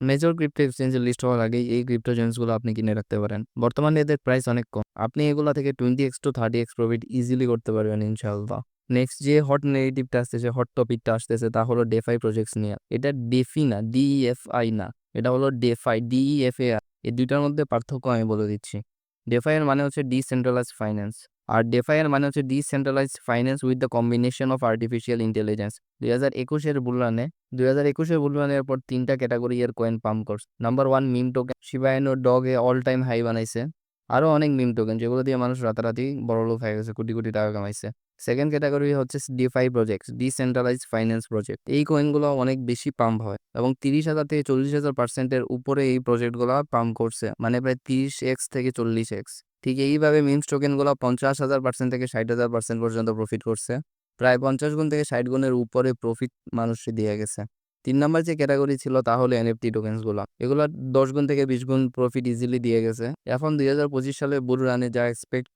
Major crypto এক্সচেঞ্জে list হওয়ার আগেই এই ক্রিপ্টো জেন্সগুলো আপনি কিনে রাখতে পারেন। বর্তমানে এদের প্রাইস অনেক কম। আপনি এগুলো থেকে twenty X to thirty X profit easily করতে পারবেন, ইনশাআল্লাহ। নেক্সট যে হট নেগেটিভটা আসতেছে হট টপিকটা আসতেছে, তা হলো ডেফাই প্রজেক্টস নিয়ে। এটা ডেফি না ডিএফআই না। এটা হলো ডেফাই ডিইএফএ এই দুইটার মধ্যে পার্থক্য আমি বলে দিচ্ছি। ডেফাই এর মানে হচ্ছে ডিসেন্ট্রালাইজ ফাইন্যান্স আর ডেফাই এর মানে হচ্ছে decentralize finance with the combination of artificial intelligence দুই হাজার একুশের বুলানে দুই হাজার একুশের বুলবানের পর তিনটা ক্যাটাগরি এর কয়েন পাম্প করছে। Number one meme token Shiba Inu dog এ অল টাইম হাই বানাইছে। আরও অনেক মিম টোকেন যেগুলো দিয়ে মানুষ রাতারাতি বড় লোক হয়ে গেছে, কোটি কোটি টাকা কামাইছে। সেকেন্ড ক্যাটাগরি হচ্ছে DeFi project decentralize finance project এই কয়েনগুলো অনেক বেশি পাম্প হয় এবং তিরিশ হাজার থেকে চল্লিশ হাজার পার্সেন্টের উপরে এই প্রজেক্টগুলো পাম্প করছে। মানে প্রায় তিরিশ এক্স থেকে চল্লিশ এক্স ঠিক এইভাবে মিমস টোকেনগুলো পঞ্চাশ হাজার পার্সেন্ট থেকে ষাট হাজার পার্সেন্ট পর্যন্ত প্রফিট করছে। প্রায় পঞ্চাশ গুণ থেকে ষাট গুণের উপরে প্রফিট মানুষে দিয়ে গেছে। তিন নাম্বার যে ক্যাটাগরি ছিল তা হলো এনএফটি টোকেন্সগুলো এগুলো দশ গুণ থেকে বিশ গুণ প্রফিট ইজিলি দিয়ে গেছে। এখন দুই হাজার পঁচিশ সালে বুল রানে যা এক্সপেক্ট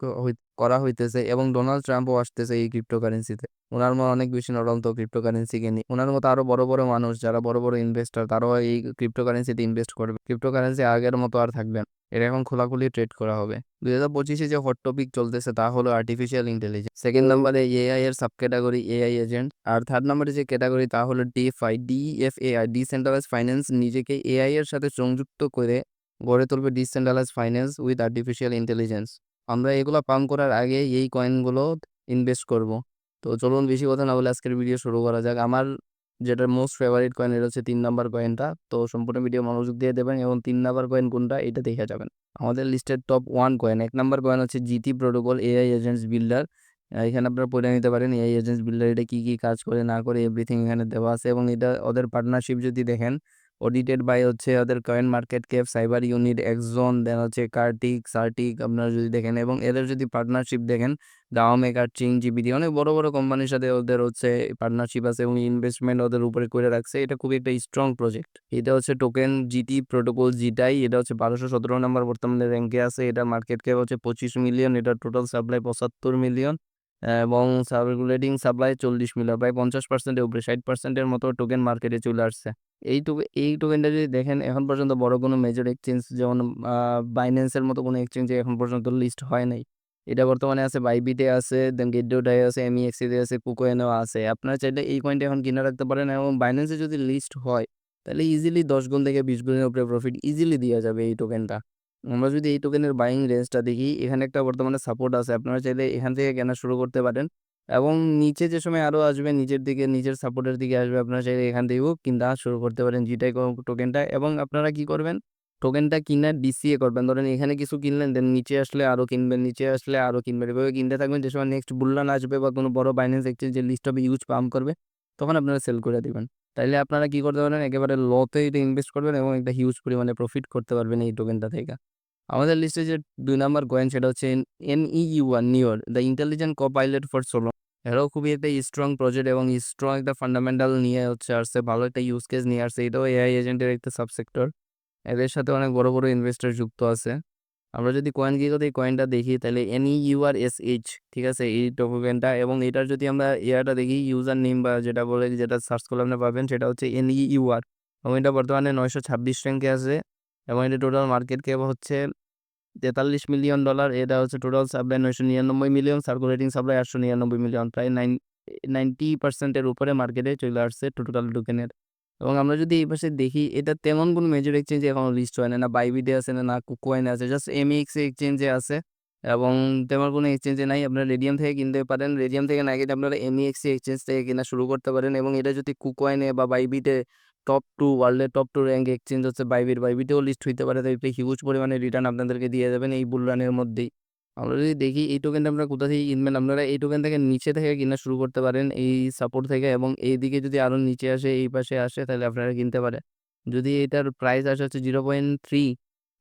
করা হইতেছে এবং ডোনাল্ড ট্রাম্পও আসতেছে এই ক্রিপ্টোকারেন্সিতে ওনার মতো অনেক বেশি নরন্ত ক্রিপ্টোকারেন্সিকে নিয়ে। ওনার মতো আরও বড় বড় মানুষ যারা বড় বড় ইনভেস্টার তারাও এই ক্রিপ্টোকারেন্সিতে ইনভেস্ট করবে। ক্রিপ্টোকারেন্সি আগের মতো আর থাকবে না। এটা এখন খোলাখুলি ট্রেড করা হবে। দুই হাজার পঁচিশে যে হট টপিক চলতেছে তা হলো আর্টিফিশিয়াল ইন্টেলিজেন্স সেকেন্ড নাম্বারে এআই এর সাব ক্যাটাগরি এআই এজেন্ট আর থার্ড নাম্বারে যে ক্যাটাগরি তা হলো ডিএফআই ডিএফএআই ডিসেন্ট্রালাইজ ফাইন্যান্স নিজেকে এআই এর সাথে সংযুক্ত করে গড়ে তুলবে decentralize finance with artificial intelligence আমরা এগুলো পাম করার আগে এই কয়েনগুলো ইনভেস্ট করব। তো চলুন বেশি কথা না বলে আজকের ভিডিও শুরু করা যাক। আমার যেটা মোস্ট ফেভারিট কয়েন এটা হচ্ছে তিন নাম্বার কয়েনটা তো সম্পূর্ণ ভিডিও মনোযোগ দিয়ে দেবেন এবং তিন নাম্বার কয়েন কোনটা এটা দেখে যাবেন। আমাদের লিস্টের টপ ওয়ান কয়েন এক নাম্বার কয়েন হচ্ছে GT protocol AI agents builder এখানে আপনারা পড়ে নিতে পারেন এআই এজেন্টস বিল্ডার এটা কী কী কাজ করে না করে এভরিথিং এখানে দেওয়া আছে এবং এটা ওদের পার্টনারশিপ যদি দেখেন অডিটেড বাই হচ্ছে ওদের coin market cap cyber unit এক্সজন then হচ্ছে কার্টিক সার্টিক আপনারা যদি দেখেন এবং এদের যদি পার্টনারশিপ দেখেন দাও মেকার চিং জিবিডি অনেক বড় বড় কোম্পানির সাথে ওদের হচ্ছে পার্টনারশিপ আছে এবং ইনভেস্টমেন্ট ওদের উপরে করে রাখছে। এটা খুবই একটা স্ট্রং প্রজেক্ট এটা হচ্ছে টোকেন জিটি প্রোটোকল জিটাই এটা হচ্ছে বারোশো সতেরো নম্বর বর্তমানে র্যাঙ্কে আছে। এটা মার্কেট ক্যাপ হচ্ছে পঁচিশ মিলিয়ন এটা টোটাল সাপ্লাই পঁচাত্তর মিলিয়ন এবং সার্কুলেটিং সাপ্লাই চল্লিশ মিলিয়ন প্রায় পঞ্চাশ পার্সেন্টের উপরে, ষাট পার্সেন্টের মতো টোকেন মার্কেটে চলে আসছে। এই টোকেন এই টোকেনটা যদি দেখেন, এখন পর্যন্ত বড় কোনো মেজর এক্সচেঞ্জ যেমন বাইন্যান্সের মতো কোনো এক্সচেঞ্জে এখন পর্যন্ত লিস্ট হয় নাই। এটা বর্তমানে আছে বাইবিটে আছে দেন গেটডোটাই আছে এমইএক্সিতে আছে কুকোয়েনও আছে। আপনারা চাইলে এই কয়েনটা এখন কিনে রাখতে পারেন এবং বাইন্যান্সে যদি লিস্ট হয়, তাহলে ইজিলি দশ গুণ থেকে বিশ গুণের উপরে প্রফিট ইজিলি দেওয়া যাবে এই টোকেনটা আমরা যদি এই টোকেনের বাইং রেঞ্জটা দেখি, এখানে একটা বর্তমানে সাপোর্ট আছে। আপনারা চাইলে এখান থেকে কেনা শুরু করতে পারেন। এবং নিচে যে সময় আরও আসবে, নিচের দিকে, নিচের সাপোর্টের দিকে আসবে, আপনারা চাইলে এখান থেকেও কিনা শুরু করতে পারেন জিটাই টোকেনটা এবং আপনারা কি করবেন? টোকেনটা কিনা ডিসিএ করবেন। ধরেন এখানে কিছু কিনলেন দেন নিচে আসলে আরও কিনবেন, নিচে আসলে আরও কিনবেন। এভাবে কিনতে থাকবেন, যে সময় নেক্সট বুল্লান আসবে বা কোনো বড় বাইন্যান্স এক্সচেঞ্জের লিস্ট হবে ইউজ পাম্প করবে, তখন আপনারা সেল করে দিবেন। তাইলে আপনারা কি করতে পারেন একেবারে লতে এটা ইনভেস্ট করবেন এবং একটা হিউজ পরিমাণে প্রফিট করতে পারবেন এই টোকেনটা থেকে। আমাদের লিস্টে যে দুই নাম্বার কয়েন সেটা হচ্ছে N U one Neur the intelligent copilot for solo এরাও খুবই একটা স্ট্রং প্রজেক্ট এবং স্ট্রং একটা ফান্ডামেন্টাল নিয়ে হচ্ছে আসছে, ভালো একটা ইউজ কেস নিয়ে আসছে। এটাও এআই এজেন্টের একটা সাবসেক্টর এদের সাথে অনেক বড় বড় ইনভেস্টর যুক্ত আছে। আমরা যদি কয়েন কি এই কয়েনটা দেখি, তাহলে এন ইউআর এস এইচ ঠিক আছে? এই টোকেনটা এবং এটার যদি আমরা ইয়ারটা দেখি ইউজার নেম বা যেটা বলে, যেটা সার্চ করলে আপনি পাবেন, সেটা হচ্ছে এন ইউআর এবং এটা বর্তমানে নয়শো ছাব্বিশ র্যাঙ্কে আছে এবং এটা টোটাল মার্কেট ক্যাপ হচ্ছে তেতাল্লিশ মিলিয়ন ডলার এটা হচ্ছে টোটাল সাপ্লাই নয়শো নিরানব্বই মিলিয়ন সার্কুলেটিং সাপ্লাই আটশো নিরানব্বই মিলিয়ন প্রায় নাইন নাইনটি পার্সেন্টের উপরে মার্কেটে চলে আসছে টোটাল টোকেনের এবং আমরা যদি এই পাশে দেখি, এটা তেমন কোনো মেজর এক্সচেঞ্জে এখনও লিস্ট হয় না না বাইবিডে আছে, না না কুকোয়েনে আছে জাস্ট এমএক্স এক্সচেঞ্জে আছে এবং তেমন কোনো এক্সচেঞ্জে নাই। আপনারা রেডিয়াম থেকে কিনতে পারেন রেডিয়াম থেকে না কিনে আপনারা এমইএক্সি এক্সচেঞ্জ থেকে কেনা শুরু করতে পারেন এবং এটা যদি কুকোয়েনে বা বাইবিটে টপ টু ওয়ার্ল্ডের টপ টু র্যাঙ্ক এক্সচেঞ্জ হচ্ছে বাইবিট বাইবিটেও লিস্ট হইতে পারে, তাই হিউজ পরিমাণে রিটার্ন আপনাদেরকে দিয়ে দেবেন এই বুল রানের মধ্যেই। আমরা যদি দেখি এই টোকেনটা আপনারা কোথা থেকে কিনবেন আপনারা এই টোকেন থেকে নিচে থেকে কিনা শুরু করতে পারেন, এই সাপোর্ট থেকে এবং এই দিকে যদি আরও নিচে আসে, এই পাশে আসে, তাহলে আপনারা কিনতে পারেন। যদি এটার প্রাইস আসে হচ্ছে জিরো পয়েন্ট থ্রি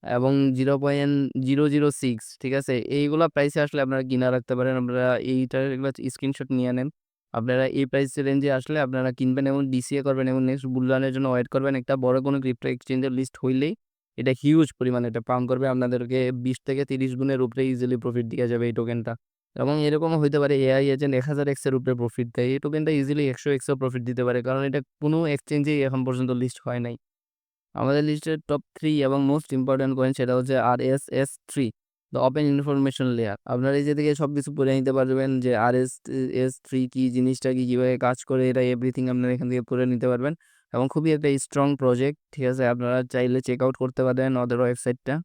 এবং zero point zero zero six ঠিক আছে? এইগুলো প্রাইসে আসলে আপনারা কিনা রাখতে পারেন, আপনারা এইটার এগুলো স্ক্রিনশট নিয়ে নেন। আপনারা এই প্রাইস রেঞ্জে আসলে আপনারা কিনবেন এবং ডিসিএ করবেন এবং নেক্সট বুলরানের জন্য ওয়েট করবেন। একটা বড় কোনো ক্রিপ্টো এক্সচেঞ্জের লিস্ট হইলেই এটা হিউজ পরিমাণে, এটা পাম্প করবে আপনাদেরকে বিশ থেকে তিরিশ গুণের উপরে ইজিলি প্রফিট দেওয়া যাবে এই টোকেনটা এবং এরকমও হইতে পারে এআই এজেন্ট এক হাজার এক্সের উপরে প্রফিট দেয়। এই টোকেনটা ইজিলি একশো এক্সও প্রফিট দিতে পারে। কারণ এটা কোনো এক্সচেঞ্জেই এখন পর্যন্ত লিস্ট হয় নাই। আমাদের লিস্টের টপ থ্রি এবং মোস্ট ইম্পর্টেন্ট কয়েন সেটা হচ্ছে R S S three the open information layer আপনারা এই থেকে সব কিছু পড়ে নিতে পারবেন যে আর এস এস থ্রি কী জিনিসটা কি, কীভাবে কাজ করে, এটা এভরিথিং আপনারা এখান থেকে পড়ে নিতে পারবেন। এবং খুবই একটা স্ট্রং প্রজেক্ট ঠিক আছে? আপনারা চাইলে চেক আউট করতে পারেন ওদের ওয়েবসাইটটা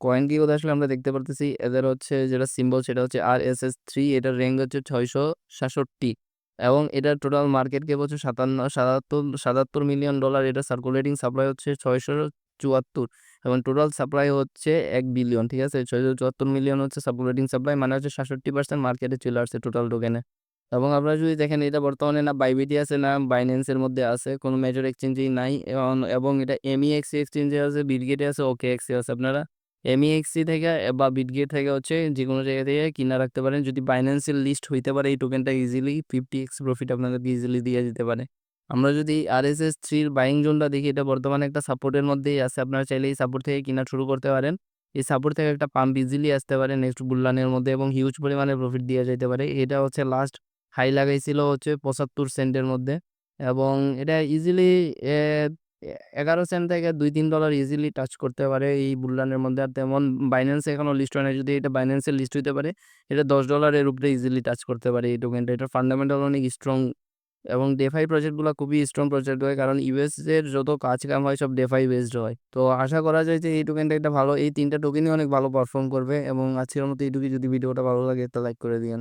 কয়েন কি আসলে আমরা দেখতে পারতেছি, এদের হচ্ছে যেটা সিম্বল সেটা হচ্ছে আর এস এস থ্রি এটার র্যাঙ্ক হচ্ছে ছয়শো সাতষট্টি এবং এটার টোটাল মার্কেট ক্যাপ হচ্ছে সাতান্ন, সাতাত্তর সাতাত্তর মিলিয়ন ডলার এটা সার্কুলেটিং সাপ্লাই হচ্ছে ছয়শো চুয়াত্তর এবং টোটাল সাপ্লাই হচ্ছে এক বিলিয়ন ঠিক আছে? ছয়শো চুয়াত্তর মিলিয়ন হচ্ছে সার্কুলেটিং সাপ্লাই মানে হচ্ছে সাতষট্টি পার্সেন্ট মার্কেটে চলে আসছে টোটাল টোকেনে এবং আপনারা যদি দেখেন এটা বর্তমানে না বাইবিটি আছে, না বাইন্যান্সের মধ্যে আছে, কোনো মেজর এক্সচেঞ্জেই নাই। এবং এটা এমইএক্সি এক্সচেঞ্জে আছে বিটগেটে আছে ওকে এক্সি আছে আপনারা। এমইএক্সি থেকে বা বিটগেট থেকে হচ্ছে যে কোনো জায়গা থেকে কিনা রাখতে পারেন। যদি বাইন্যান্সের লিস্ট হইতে পারে, এই টোকেনটা ইজিলি ফিফটি এক্স প্রফিট আপনাদেরকে ইজিলি দিয়ে দিতে পারে। আমরা যদি আর এস এস থ্রির বাইং জোনটা দেখি, এটা বর্তমানে একটা সাপোর্টের মধ্যেই আছে। আপনারা চাইলে এই সাপোর্ট থেকে কিনা শুরু করতে পারেন। এই সাপোর্ট থেকে একটা পাম্প ইজিলি আসতে পারে নেক্সট বুল্লানের মধ্যে এবং হিউজ পরিমাণে প্রফিট দিয়ে যেতে পারে। এটা হচ্ছে লাস্ট হাই লাগাইছিল হচ্ছে পঁচাত্তর সেন্টের মধ্যে। এবং এটা ইজিলি এগারো সেন্ট থেকে দুই, তিন ডলার ইজিলি টাচ করতে পারে এই বুল্লানের মধ্যে। আর তেমন বাইন্যান্সে এখনও লিস্ট হয় না যদি এটা বাইন্যান্সের লিস্ট হইতে পারে, এটা দশ ডলারের উপরে ইজিলি টাচ করতে পারে এই টোকেনটা এটা ফান্ডামেন্টাল অনেক স্ট্রং এবং ডেফাই প্রজেক্টগুলো খুবই স্ট্রং প্রজেক্ট হয়, কারণ ইউএস এর যত কাজ কাম হয় সব ডেফাই বেসড হয়। তো আশা করা যায় যে এই টোকেনটা একটা ভালো, এই তিনটা টোকেনই অনেক ভালো পারফর্ম করবে এবং আজকের মতো এইটুকুই। যদি ভিডিওটা ভালো লাগে তা লাইক করে দিন